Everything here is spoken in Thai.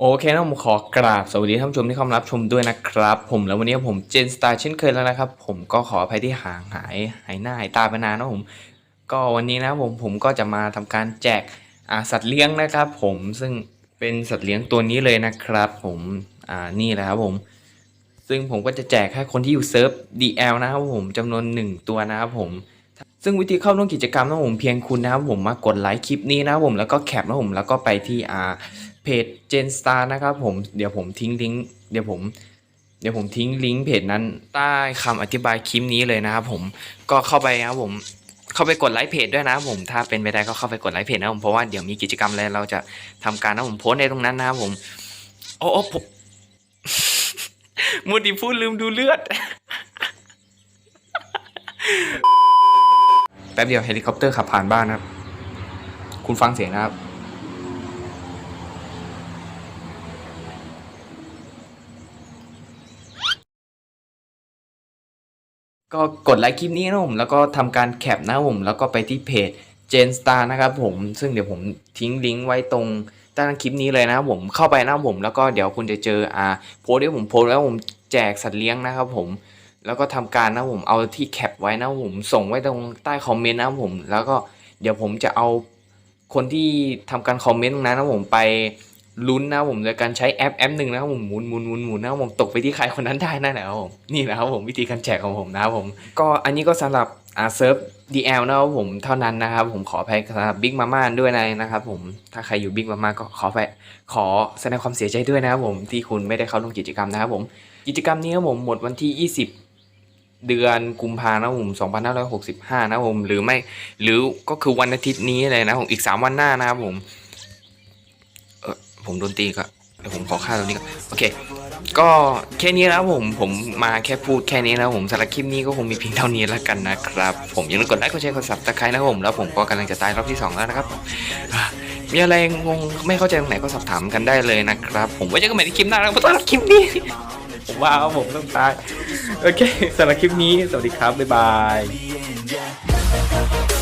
โอเคนะผมขอกราบสวัสดีท่านผู้ชมที่เข้ามารับชมด้วยนะครับ ผมแล้ววันนี้ผมเจนสตาร์เช่นเคยแล้วนะครับ ผมก็ขออภัยที่ห่างหายหายหน้าหายตาไปนานนะผม ก็วันนี้นะผมผมก็จะมาทำการแจกสัตว์เลี้ยงนะครับ ผมซึ่งเป็นสัตว์เลี้ยงตัวนี้เลยนะครับ ผมอ่านี่แหละครับผม ซึ่งผมก็จะแจกให้คนที่อยู่เซิร์ฟ DL นะครับผมจำนวนหนึ่งตัวนะครับผมซึ่งวิธีเข้าร่วมกิจกรรมนะผมเพียงคุณนะครับผมมากดไลค์คลิปนี้นะครับผมแล้วก็แคปนะผมแล้วก็ไปที่อ่า เพจ Gen Star นะครับผมเดี๋ยวผมทิ้งลิงก์เดี๋ยวผมเดี๋ยวผมทิ้งลิงก์เพจนั้นใต้คำอธิบายคลิปนี้เลยนะครับผมก็เข้าไปนะครับผมเข้าไปกดไลค์เพจด้วยนะผมถ้าเป็นไปได้ก็เข้าไปกดไลค์เพจนะผมเพราะว่าเดี๋ยวมีกิจกรรมอะไรเราจะทำการนะผมโพสในตรงนั้นนะครับผมโอ้โอ้ผมมูดีพูดลืมดูเลือด แป๊บเดียวเฮลิคอปเตอร์ขับผ่านบ้านนะครับ คุณฟังเสียงนะครับ ก็กดไลค์คลิปนี้นะผมแล้วก็ทำการแคปนะผมแล้วก็ไปที่เพจ Gen Star นะครับผมซึ่งเดี๋ยวผมทิ้งลิงก์ไว้ตรงใต้คลิปนี้เลยนะครับผมเข้าไปนะผมแล้วก็เดี๋ยวคุณจะเจออ่าโพสที่ผมโพสแล้วผมแจกสัตว์เลี้ยงนะครับผมแล้วก็ทำการนะผมเอาที่แคปไว้นะผมส่งไว้ตรงใต้คอมเมนต์นะผมแล้วก็เดี๋ยวผมจะเอาคนที่ทำการคอมเมนต์ตรงนั้นนะผมไป ลุ้นนะผมโดยการใช้แอปแอปหนึ่งนะครับผมหมุนหมุนหมุนหมุนนะครับผมตกไปที่ใครคนนั้นได้นั่นแหละครับผมนี่นะครับผมวิธีการแจกของผมนะครับผม ก็อันนี้ก็สำหรับอ่าเซิร์ฟ DL นะครับผมเท่านั้นนะครับผมขออภัยสำหรับบิ๊กมาม่าด้วยนะครับผมถ้าใครอยู่บิ๊กมาม่าก็ขอไปขอแสดงความเสียใจด้วยนะครับผมที่คุณไม่ได้เข้าร่วมกิจกรรมนะครับผม กิจกรรมนี้ครับผมหมดวันที่ 20เดือนกุมภาพันธ์นะครับผม2565 นะครับผม หรือไม่ หรือก็คือวันอาทิตย์นี้เลยนะผม อีก 3 วันหน้านะครับผม ผมโดนตีก็เดี๋ยวผมขอค่าตรงนี้ก่อนโอเค ก็แค่นี้นะครับผมผมมาแค่พูดแค่นี้นะครับผมสำหรับคลิปนี้ก็คงมีเพียงเท่านี้แล้วกันนะครับ ผมอย่าลืมกดไลค์กดแชร์กดซับสไครต์นะครับผมแล้วผมก็กำลังจะตายรอบที่สองแล้วนะครับมีอะไรงงไม่เข้าใจตรงไหนก็สอบถามกันได้เลยนะครับ ผมไว้เจอกันใหม่ในคลิปหน้านะครับสำหรับคลิปนี้ผมว่าผมต้องตายโอเคสำหรับคลิปนี้สวัสดีครับบ๊ายบาย yeah.